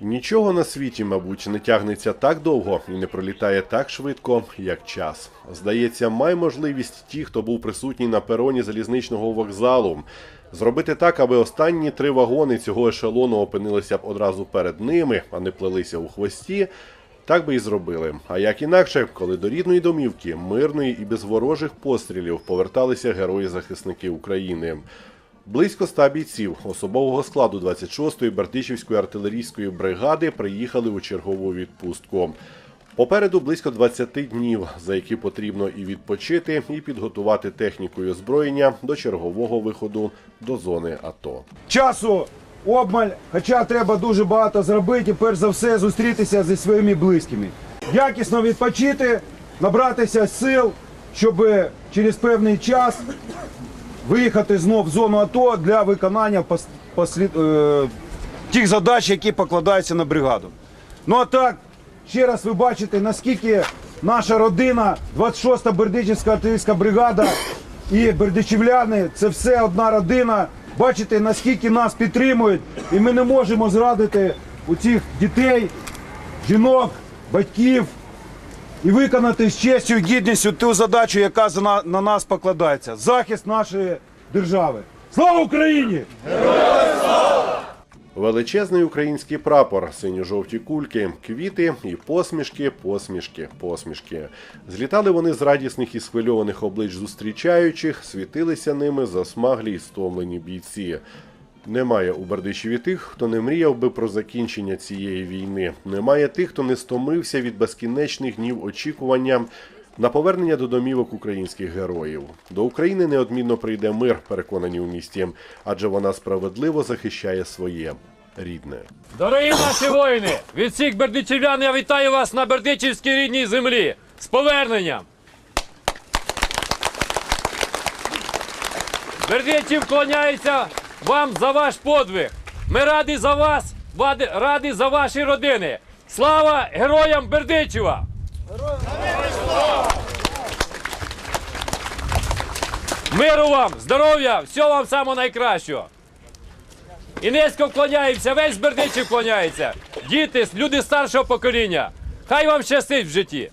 Нічого на світі, мабуть, не тягнеться так довго і не пролітає так швидко, як час. Здається, має можливість ті, хто був присутній на пероні залізничного вокзалу, зробити так, аби останні три вагони цього ешелону опинилися б одразу перед ними, а не плелися у хвості. Так би і зробили. А як інакше, коли до рідної домівки, мирної і без ворожих пострілів поверталися герої-захисники України. Близько ста бійців особового складу 26-ї Бертичівської артилерійської бригади приїхали у чергову відпустку. Попереду близько 20 днів, за які потрібно і відпочити, і підготувати техніку і озброєння до чергового виходу до зони АТО. Часу обмаль, хоча треба дуже багато зробити, перш за все зустрітися зі своїми близькими. Якісно відпочити, набратися сил, щоб через певний час виїхати знов в зону АТО для виконання пос- послід- е, тих задач, які покладаються на бригаду. Ну а так, ще раз ви бачите, наскільки наша родина, 26-та Бердичівська артилерійська бригада і бердичівляни це все одна родина. Бачите, наскільки нас підтримують, і ми не можемо зрадити у цих дітей, жінок, батьків і виконати з честю гідністю ту задачу, яка на, на нас покладається захист нашої держави. Слава Україні! Величезний український прапор, синьо-жовті кульки, квіти і посмішки, посмішки, посмішки. Злітали вони з радісних і схвильованих облич зустрічаючих, світилися ними засмаглі й стомлені бійці. Немає у Бердичеві тих, хто не мріяв би про закінчення цієї війни. Немає тих, хто не стомився від безкінечних днів очікування на повернення до домівок українських героїв. До України неодмінно прийде мир, переконані у місті, адже вона справедливо захищає своє рідне. Дорогі наші воїни, від всіх бердичівлян я вітаю вас на бердичівській рідній землі. З поверненням! Бердичів вклоняється вам за ваш подвиг. Ми раді за вас, раді за ваші родини. Слава героям Бердичева! Миру вам, здоров'я, всього вам самого найкращого. І низько вклоняємося, весь Бердичів вклоняється. Діти, люди старшого покоління. Хай вам щастить в житті.